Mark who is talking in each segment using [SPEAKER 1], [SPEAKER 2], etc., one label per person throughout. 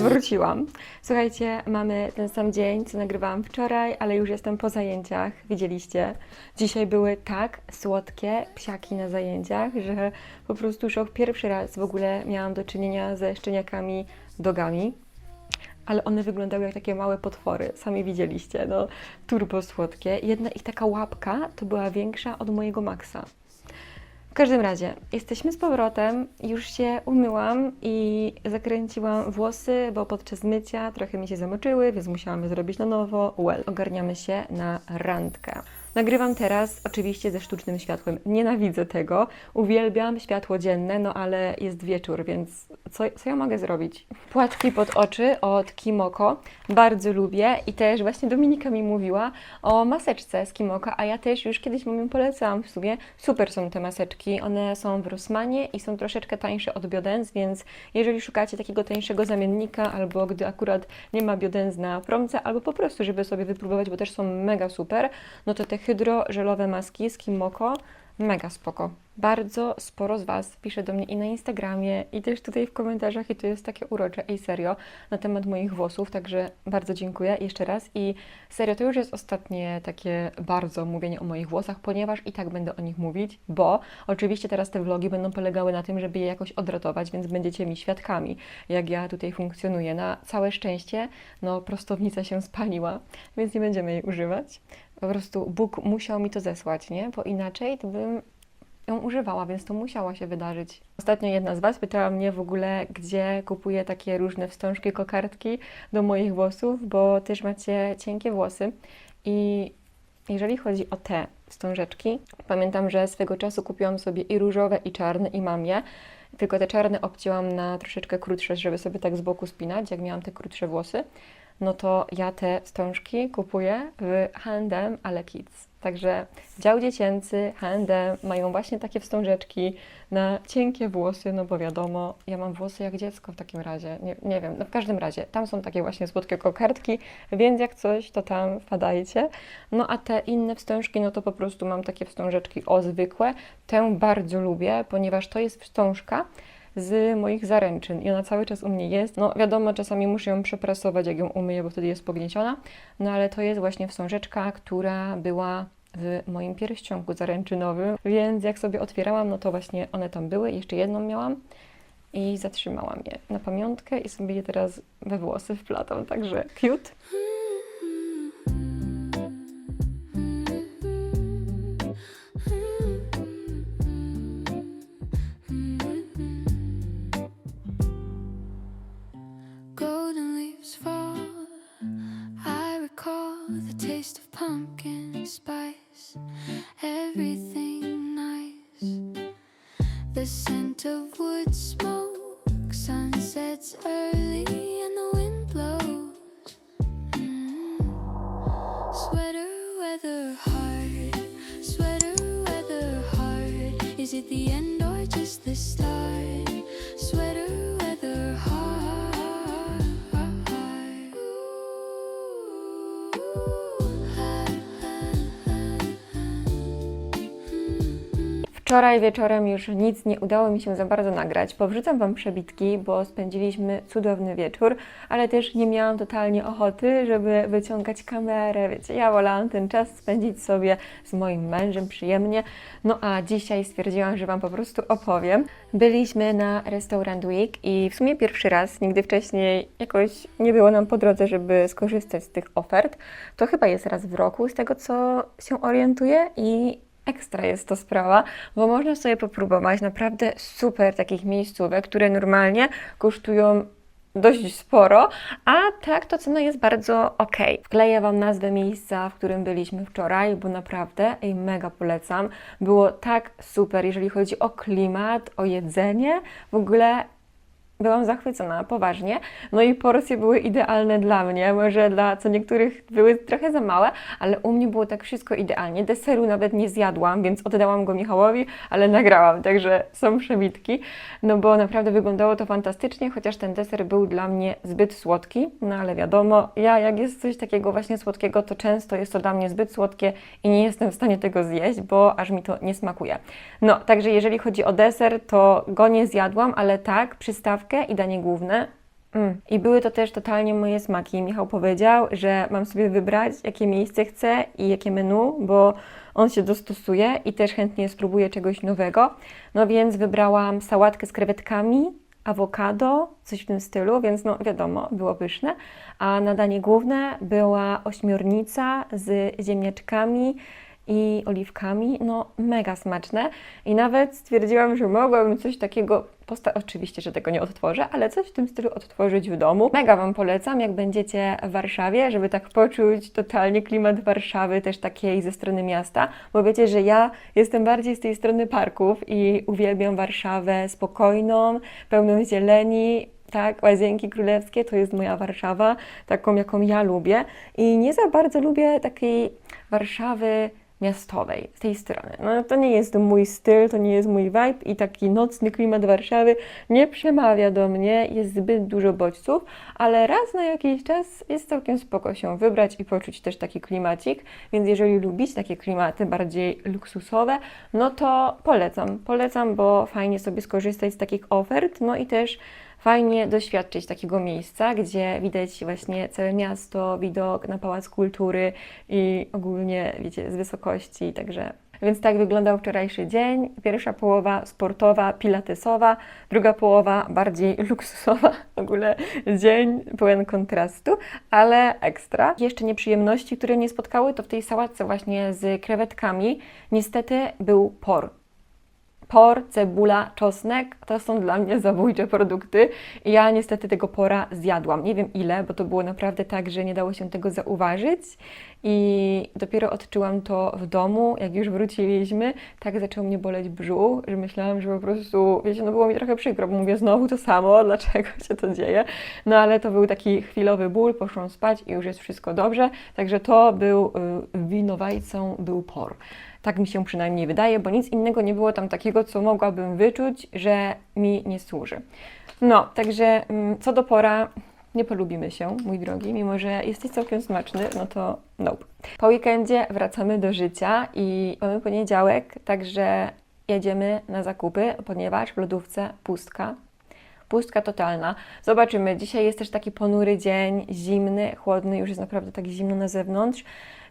[SPEAKER 1] Wróciłam. Słuchajcie, mamy ten sam dzień, co nagrywałam wczoraj, ale już jestem po zajęciach. Widzieliście? Dzisiaj były tak słodkie psiaki na zajęciach, że po prostu szok. Pierwszy raz w ogóle miałam do czynienia ze szczeniakami dogami. Ale one wyglądały jak takie małe potwory. Sami widzieliście, no turbo słodkie. Jedna ich taka łapka to była większa od mojego Maxa. W każdym razie, jesteśmy z powrotem, już się umyłam i zakręciłam włosy, bo podczas mycia trochę mi się zamoczyły, więc musiałam je zrobić na nowo. Well, ogarniamy się na randkę. Nagrywam teraz oczywiście ze sztucznym światłem. Nienawidzę tego. Uwielbiam światło dzienne, no ale jest wieczór, więc co, co ja mogę zrobić? Płatki pod oczy od Kimoko. Bardzo lubię i też właśnie Dominika mi mówiła o maseczce z Kimoko, a ja też już kiedyś Wam ją polecałam w sumie. Super są te maseczki. One są w Rossmanie i są troszeczkę tańsze od Biodens, więc jeżeli szukacie takiego tańszego zamiennika albo gdy akurat nie ma Biodens na promce, albo po prostu, żeby sobie wypróbować, bo też są mega super, no to te hydrożelowe maski z Kimoko mega spoko. Bardzo sporo z Was pisze do mnie i na Instagramie, i też tutaj w komentarzach, i to jest takie urocze, ej serio, na temat moich włosów, także bardzo dziękuję jeszcze raz. I serio, to już jest ostatnie takie bardzo mówienie o moich włosach, ponieważ i tak będę o nich mówić, bo oczywiście teraz te vlogi będą polegały na tym, żeby je jakoś odratować, więc będziecie mi świadkami, jak ja tutaj funkcjonuję. Na całe szczęście, no prostownica się spaliła, więc nie będziemy jej używać. Po prostu Bóg musiał mi to zesłać, nie? Bo inaczej to bym ją używała, więc to musiało się wydarzyć. Ostatnio jedna z Was pytała mnie w ogóle, gdzie kupuję takie różne wstążki, kokardki do moich włosów, bo też macie cienkie włosy. I jeżeli chodzi o te wstążeczki, pamiętam, że swego czasu kupiłam sobie i różowe, i czarne, i mam je. Tylko te czarne obcięłam na troszeczkę krótsze, żeby sobie tak z boku spinać, jak miałam te krótsze włosy. No to ja te wstążki kupuję w H&M, ale Kids. Także dział dziecięcy, H&M mają właśnie takie wstążeczki na cienkie włosy, no bo wiadomo, ja mam włosy jak dziecko w takim razie, nie, nie wiem, no w każdym razie, tam są takie właśnie słodkie kokardki, więc jak coś, to tam wpadajcie. No a te inne wstążki, no to po prostu mam takie wstążeczki o zwykłe. Tę bardzo lubię, ponieważ to jest wstążka, z moich zaręczyn. I ona cały czas u mnie jest. No wiadomo, czasami muszę ją przeprasować, jak ją umyję, bo wtedy jest pognieciona, no ale to jest właśnie wstążeczka, która była w moim pierścionku zaręczynowym, więc jak sobie otwierałam, no to właśnie one tam były, jeszcze jedną miałam i zatrzymałam je na pamiątkę i sobie je teraz we włosy wplatam, także cute.
[SPEAKER 2] The scent of wood smoke, sunsets early, and the wind blows. Mm. Sweater weather hard, sweater weather hard. Is it the end or just the start?
[SPEAKER 1] Wczoraj wieczorem już nic nie udało mi się za bardzo nagrać. Powrzucam Wam przebitki, bo spędziliśmy cudowny wieczór, ale też nie miałam totalnie ochoty, żeby wyciągać kamerę. Wiecie, ja wolałam ten czas spędzić sobie z moim mężem przyjemnie. No a dzisiaj stwierdziłam, że Wam po prostu opowiem. Byliśmy na Restaurant Week i w sumie pierwszy raz, nigdy wcześniej jakoś nie było nam po drodze, żeby skorzystać z tych ofert. To chyba jest raz w roku, z tego co się orientuję i Ekstra jest to sprawa, bo można sobie popróbować naprawdę super takich miejscówek, które normalnie kosztują dość sporo, a tak to cena jest bardzo ok. Wkleję Wam nazwę miejsca, w którym byliśmy wczoraj, bo naprawdę ej, mega polecam. Było tak super, jeżeli chodzi o klimat, o jedzenie, w ogóle byłam zachwycona, poważnie. No i porcje były idealne dla mnie, może dla co niektórych były trochę za małe, ale u mnie było tak wszystko idealnie. Deseru nawet nie zjadłam, więc oddałam go Michałowi, ale nagrałam, także są przebitki, no bo naprawdę wyglądało to fantastycznie, chociaż ten deser był dla mnie zbyt słodki, no ale wiadomo, ja jak jest coś takiego właśnie słodkiego, to często jest to dla mnie zbyt słodkie i nie jestem w stanie tego zjeść, bo aż mi to nie smakuje. No, także jeżeli chodzi o deser, to go nie zjadłam, ale tak, przystawkę i danie główne. Mm. I były to też totalnie moje smaki. Michał powiedział, że mam sobie wybrać, jakie miejsce chcę i jakie menu, bo on się dostosuje i też chętnie spróbuje czegoś nowego. No więc wybrałam sałatkę z krewetkami, awokado, coś w tym stylu, więc no wiadomo, było pyszne. A na danie główne była ośmiornica z ziemniaczkami i oliwkami, no mega smaczne. I nawet stwierdziłam, że mogłabym coś takiego, posta- oczywiście, że tego nie odtworzę, ale coś w tym stylu odtworzyć w domu. Mega Wam polecam, jak będziecie w Warszawie, żeby tak poczuć totalnie klimat Warszawy, też takiej ze strony miasta, bo wiecie, że ja jestem bardziej z tej strony parków i uwielbiam Warszawę spokojną, pełną zieleni, tak, Łazienki Królewskie to jest moja Warszawa, taką jaką ja lubię i nie za bardzo lubię takiej Warszawy miastowej, z tej strony. No to nie jest mój styl, to nie jest mój vibe i taki nocny klimat Warszawy nie przemawia do mnie, jest zbyt dużo bodźców, ale raz na jakiś czas jest całkiem spoko się wybrać i poczuć też taki klimacik, więc jeżeli lubicie takie klimaty bardziej luksusowe, no to polecam, polecam, bo fajnie sobie skorzystać z takich ofert, no i też fajnie doświadczyć takiego miejsca, gdzie widać właśnie całe miasto, widok na Pałac Kultury i ogólnie, wiecie, z wysokości, także... Więc tak wyglądał wczorajszy dzień. Pierwsza połowa sportowa, pilatesowa, druga połowa bardziej luksusowa. W ogóle dzień pełen kontrastu, ale ekstra. Jeszcze nieprzyjemności, które mnie spotkały, to w tej sałatce właśnie z krewetkami niestety był por por, cebula, czosnek to są dla mnie zabójcze produkty. Ja niestety tego pora zjadłam. Nie wiem ile, bo to było naprawdę tak, że nie dało się tego zauważyć. I dopiero odczułam to w domu, jak już wróciliśmy. Tak zaczął mnie boleć brzuch, że myślałam, że po prostu, wiecie, no było mi trochę przykro, bo mówię znowu to samo, dlaczego się to dzieje. No ale to był taki chwilowy ból, poszłam spać i już jest wszystko dobrze. Także to był y, winowajcą, był por. Tak mi się przynajmniej wydaje, bo nic innego nie było tam takiego, co mogłabym wyczuć, że mi nie służy. No, także mm, co do pora, nie polubimy się, mój drogi, mimo że jesteś całkiem smaczny, no to nope. Po weekendzie wracamy do życia i mamy poniedziałek, także jedziemy na zakupy, ponieważ w lodówce pustka. Pustka totalna. Zobaczymy. Dzisiaj jest też taki ponury dzień, zimny, chłodny, już jest naprawdę tak zimno na zewnątrz,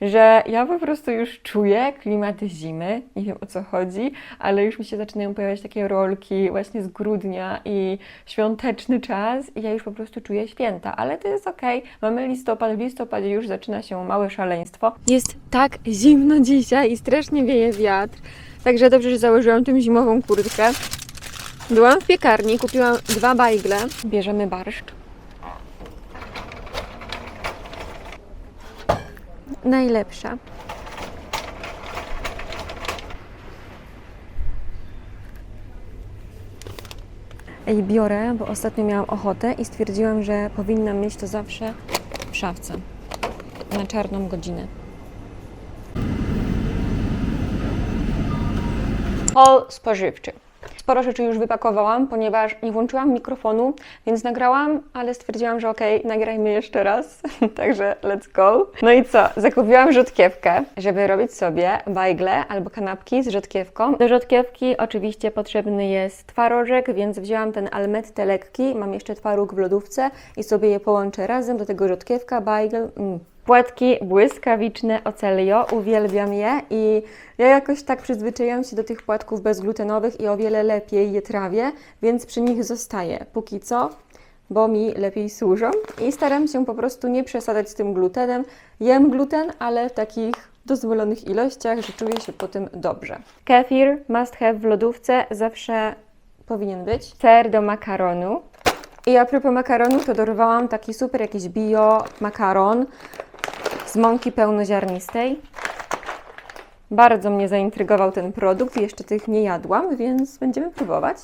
[SPEAKER 1] że ja po prostu już czuję klimat zimy. Nie wiem o co chodzi, ale już mi się zaczynają pojawiać takie rolki właśnie z grudnia i świąteczny czas i ja już po prostu czuję święta, ale to jest okej. Mamy listopad, w listopadzie już zaczyna się małe szaleństwo. Jest tak zimno dzisiaj i strasznie wieje wiatr, także dobrze, że założyłam tę zimową kurtkę. Byłam w piekarni, kupiłam dwa bajgle. Bierzemy barszcz. Najlepsza. Ej, biorę, bo ostatnio miałam ochotę i stwierdziłam, że powinnam mieć to zawsze w szafce. Na czarną godzinę. Hol spożywczy. Sporo rzeczy już wypakowałam, ponieważ nie włączyłam mikrofonu, więc nagrałam, ale stwierdziłam, że okej, nagrajmy jeszcze raz, także let's go. No i co? Zakupiłam rzodkiewkę, żeby robić sobie bajgle albo kanapki z rzodkiewką. Do rzodkiewki oczywiście potrzebny jest twarożek, więc wzięłam ten almette lekki, mam jeszcze twaróg w lodówce i sobie je połączę razem, do tego rzodkiewka, bajgl, mm. Płatki błyskawiczne Ocelio, uwielbiam je i ja jakoś tak przyzwyczaiłam się do tych płatków bezglutenowych i o wiele lepiej je trawię, więc przy nich zostaję póki co, bo mi lepiej służą i staram się po prostu nie przesadzać z tym glutenem. Jem gluten, ale w takich dozwolonych ilościach, że czuję się po tym dobrze. Kefir must have w lodówce, zawsze powinien być. Ser do makaronu. I a propos makaronu, to dorwałam taki super jakiś bio makaron z mąki pełnoziarnistej. Bardzo mnie zaintrygował ten produkt, jeszcze tych nie jadłam, więc będziemy próbować.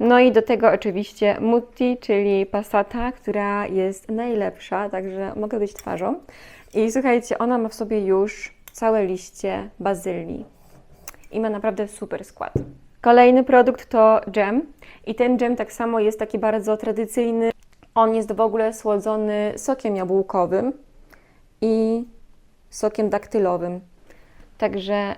[SPEAKER 1] No i do tego oczywiście Mutti, czyli Passata, która jest najlepsza, także mogę być twarzą. I słuchajcie, ona ma w sobie już całe liście bazylii i ma naprawdę super skład. Kolejny produkt to dżem i ten dżem tak samo jest taki bardzo tradycyjny. On jest w ogóle słodzony sokiem jabłkowym i sokiem daktylowym. Także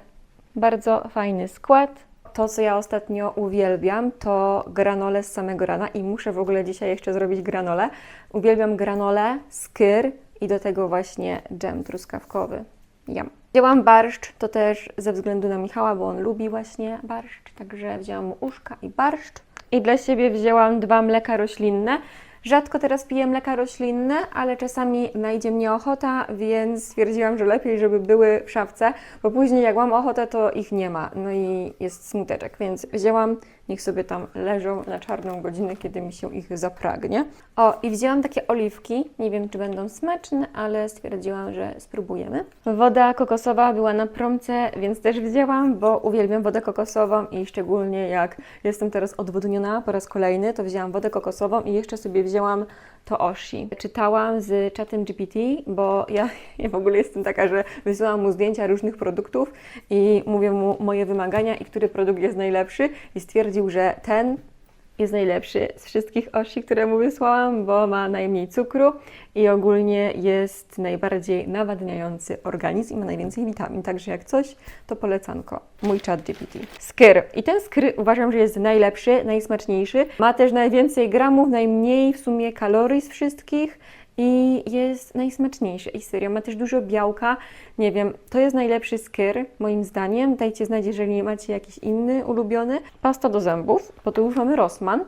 [SPEAKER 1] bardzo fajny skład. To, co ja ostatnio uwielbiam, to granole z samego rana i muszę w ogóle dzisiaj jeszcze zrobić granole. Uwielbiam granole, skyr i do tego właśnie dżem truskawkowy. Jam. Wzięłam barszcz, to też ze względu na Michała, bo on lubi właśnie barszcz, także wzięłam mu uszka i barszcz. I dla siebie wzięłam dwa mleka roślinne. Rzadko teraz piję mleka roślinne, ale czasami najdzie mnie ochota, więc stwierdziłam, że lepiej, żeby były w szafce, bo później jak mam ochotę, to ich nie ma. No i jest smuteczek, więc wzięłam, niech sobie tam leżą na czarną godzinę, kiedy mi się ich zapragnie. O, i wzięłam takie oliwki, nie wiem czy będą smaczne, ale stwierdziłam, że spróbujemy. Woda kokosowa była na promce, więc też wzięłam, bo uwielbiam wodę kokosową i szczególnie jak jestem teraz odwodniona po raz kolejny, to wzięłam wodę kokosową i jeszcze sobie wzięłam to Oshi. Czytałam z czatem GPT, bo ja, ja w ogóle jestem taka, że wysyłam mu zdjęcia różnych produktów i mówię mu moje wymagania i który produkt jest najlepszy i stwierdził, że ten jest najlepszy z wszystkich osi, które mu wysłałam, bo ma najmniej cukru i ogólnie jest najbardziej nawadniający organizm i ma najwięcej witamin. Także jak coś, to polecanko. Mój chat GPT. Skyr. I ten skyr uważam, że jest najlepszy, najsmaczniejszy. Ma też najwięcej gramów, najmniej w sumie kalorii z wszystkich i jest najsmaczniejszy. I serio, ma też dużo białka. Nie wiem, to jest najlepszy skyr, moim zdaniem. Dajcie znać, jeżeli macie jakiś inny ulubiony. Pasta do zębów, bo tu już mamy Rossmann.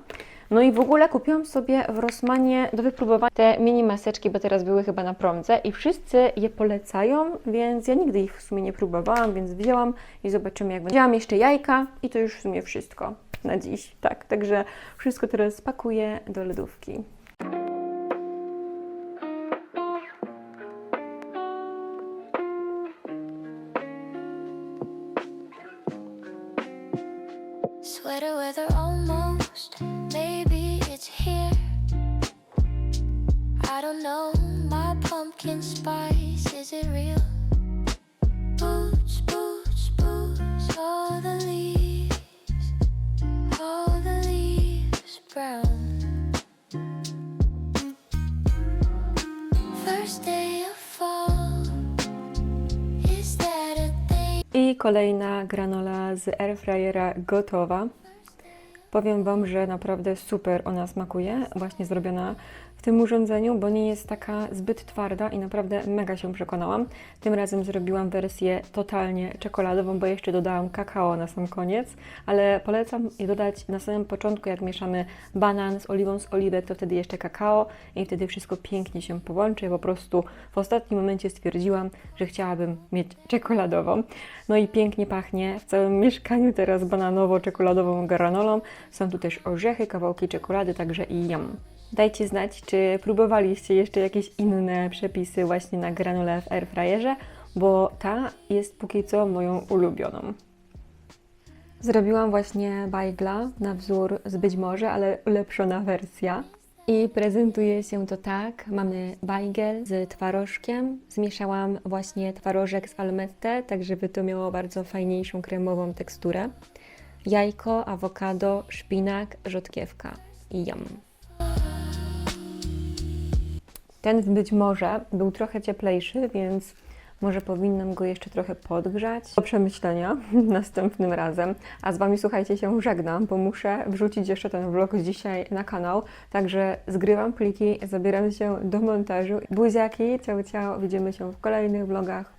[SPEAKER 1] No i w ogóle kupiłam sobie w Rossmanie do wypróbowania te mini maseczki, bo teraz były chyba na promce i wszyscy je polecają, więc ja nigdy ich w sumie nie próbowałam, więc wzięłam i zobaczymy jak będzie. Wzięłam jeszcze jajka i to już w sumie wszystko na dziś. Tak, także wszystko teraz pakuję do lodówki.
[SPEAKER 2] Sweater weather almost. Maybe it's here. I don't know. My pumpkin spice, is it real? Boots, boots, boots. All the leaves, all the leaves brown. First day of fall. Is that a?
[SPEAKER 1] I kolejna granola z airfryera gotowa. Powiem Wam, że naprawdę super ona smakuje, właśnie zrobiona tym urządzeniu, bo nie jest taka zbyt twarda i naprawdę mega się przekonałam. Tym razem zrobiłam wersję totalnie czekoladową, bo jeszcze dodałam kakao na sam koniec, ale polecam je dodać na samym początku, jak mieszamy banan z oliwą z oliwek, to wtedy jeszcze kakao i wtedy wszystko pięknie się połączy. Po prostu w ostatnim momencie stwierdziłam, że chciałabym mieć czekoladową. No i pięknie pachnie w całym mieszkaniu teraz bananowo-czekoladową granolą. Są tu też orzechy, kawałki czekolady, także i jam. Dajcie znać, czy próbowaliście jeszcze jakieś inne przepisy właśnie na granule w airfryerze, bo ta jest póki co moją ulubioną. Zrobiłam właśnie bajgla na wzór z być może, ale ulepszona wersja. I prezentuje się to tak. Mamy bajgel z twarożkiem. Zmieszałam właśnie twarożek z almette, tak żeby to miało bardzo fajniejszą kremową teksturę. Jajko, awokado, szpinak, rzodkiewka i jam. Ten być może był trochę cieplejszy, więc może powinnam go jeszcze trochę podgrzać. Do przemyślenia następnym razem. A z Wami, słuchajcie, się żegnam, bo muszę wrzucić jeszcze ten vlog dzisiaj na kanał. Także zgrywam pliki, zabieram się do montażu. Buziaki, ciao, ciao. Widzimy się w kolejnych vlogach.